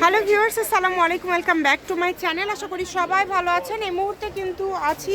Hello viewers আসসালামু আলাইকুম welcome back to my channel. আশা করি সবাই ভালো আছেন। এই মুহূর্তে কিন্তু আছি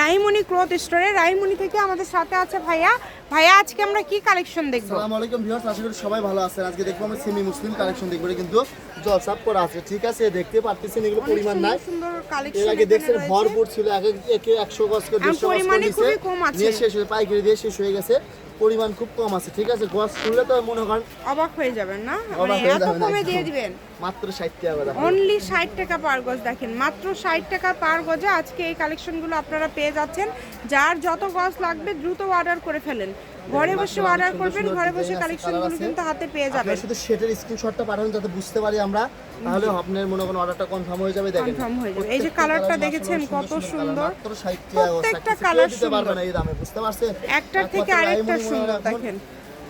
রাহিমণি ক্লথ স্টোরে। রাহিমণি থেকে আমাদের সাথে আছে ভাইয়া। ভাইয়া আজকে আমরা কি কালেকশন দেখব? আসসালামু আলাইকুম ভিউয়ার্স আশা করি সবাই ভালো আছেন। আজকে দেখব আমরা সেমি মুসলিম কালেকশন দেখব। কিন্তু জলসাপ করা আছে। ঠিক আছে দেখতে পারতেছেন এগুলো পরিমাণ নাই। সুন্দর সুন্দর এর কালেকশন আগে দেখছেন ভরপুর ছিল এক একে একশো গজ করে আর দেড়শো গজ করে পরিমাণে খুবই কম আছে। নিয়ে শেষ হয়ে পাইকারি দিয়ে শেষ হয়ে গেছে। পরিমাণ খুব কম আছে ঠিক আছে? গোয়া খুললে তো মনে করেন অবাক হয়ে যাবেন না? মানে এত কমে দিয়ে দিবেন? মাত্র ষাট টাকা করে দাম। অনলি ষাট টাকা পার গজ দেখেন। মাত্র ষাট টাকা পার গজে আজকে এই কালেকশনগুলো আপনারা পেয়ে যাচ্ছেন। যার যত গজ লাগবে দ্রুত অর্ডার করে ফেলেন। ঘরে বসে অর্ডার সুন্দর করবেন সুন্দর ঘরে বসে কালেকশনগুলো কিন্তু হাতে পেয়ে যাবেন শুধু সেটের স্ক্রিনশটটা পাঠান যাতে বুঝতে পারি আমরা তাহলে আপনার মনে করেন অর্ডারটা কনফার্ম হয়ে যাবে দেখেন Confirm হয়ে যাবে। এই যে কালারটা দেখেছেন কত সুন্দর। মাত্র 60 টাকা প্রত্যেকটা থাকতেছে, কেউ পারবে সুন্দর। না এই দামে বুঝতে পারছেন একটার থেকে আরেকটা সুন্দর দেখেন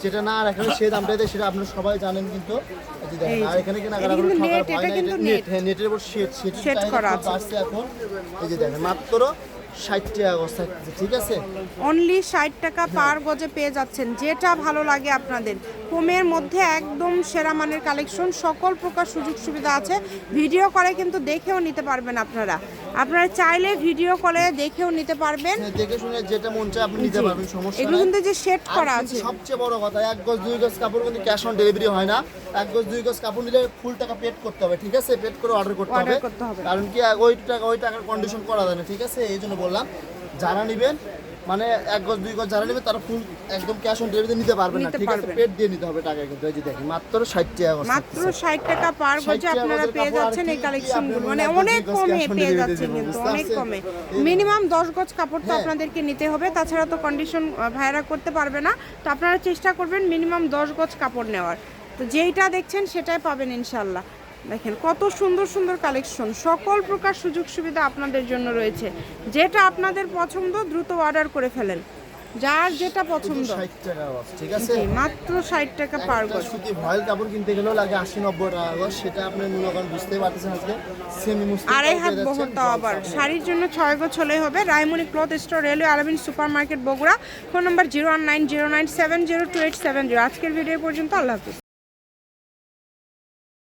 যেটা না রাখেন সেই দামটা দেয় সেটা আপনারা সবাই জানেন কিন্তু আর এখানে কিনা এটা কিন্তু net, এটা কিন্তু net। হ্যাঁ নেটের উপর শেড শেড করা আছে। এখন এই যে দেখেন মাত্র 60 টাকা ঠিক আছে? অনলি ষাট টাকা পার গজে পেয়ে যাচ্ছেন, যেটা ভালো লাগে আপনাদের। কমের মধ্যে একদম সেরা মানের কালেকশন। সকল প্রকার সুযোগ সুবিধা আছে। ভিডিও করে কিন্তু দেখেও নিতে পারবেন আপনারা। আপনারা চাইলে ভিডিও কলে দেখেও নিতে পারবেন। হ্যাঁ, দেখে শুনে যেটা মন চায় আপনি নিতে পারবেন সমস্যা এগুলো কিন্তু যে সেট করা আছে। সবচেয়ে বড় কথা এক গজ দুই গজ কাপড় কিন্তু ক্যাশ অন ডেলিভারি হয় না। এক গজ দুই গজ কাপড় নিলে ফুল টাকা পেড করতে হবে ঠিক আছে? পেড করে অর্ডার করতে হবে। করতে হবে। কারণ কি ওই টাকা ওই টাকার কন্ডিশন করা যায় না ঠিক আছে? এই জন্য বললাম যারা নেবেন মানে এক গজ দুই গজ যারা নেবেন তারা ফুল একদম ক্যাশ অন ডেলিভারি নিতে পারবে না। ঠিক আছে। পেড দিয়ে নিতে হবে টাকা কিন্তু। এই যে দেখেন মাত্র ষাট টাকা গজ মাত্র থাকতেছে। ষাট টাকা পার গজে আপনারা পেয়ে যাচ্ছেন এই কালেকশনগুলো মানে অনেক কমে পেয়ে যাচ্ছেন কিন্তু অনেক কমে। মিনিমাম দশ গজ কাপড় তো হ্যাঁ। আপনাদেরকে নিতে হবে তাছাড়া তো কন্ডিশন ভাইরা করতে পারবে না। তো আপনারা চেষ্টা করবেন মিনিমাম দশ গজ কাপড় নেওয়ার। তো যেইটা দেখছেন সেটাই পাবেন ইনশাল্লাহ। দেখেন কত সুন্দর সুন্দর কালেকশন সকল প্রকার সুযোগ সুবিধা আপনাদের জন্য রয়েছে। যেটা আপনাদের পছন্দ দ্রুত অর্ডার করে ফেলেন। যার যেটা পছন্দ। ঠিক আছে? মাত্র ষাট টাকা পার একটা গজ সুতি ভয়েল কাপড় কিনতে গেলেও লাগে আশি নব্বই টাকা গজ সেটা আপনি করেন পারতেছেন আজকে। সেমি মুসলিম আড়াই হাত বহর তাও আবার। শাড়ির জন্য ছয় গজ হলেই হবে। Raimoni cloth store railway Alamin super market Bogura. Phone number zero one nine zero nine seven zero two eight seven zero আজকের ভিডিও পর্যন্ত আল্লাহ হাফিজ।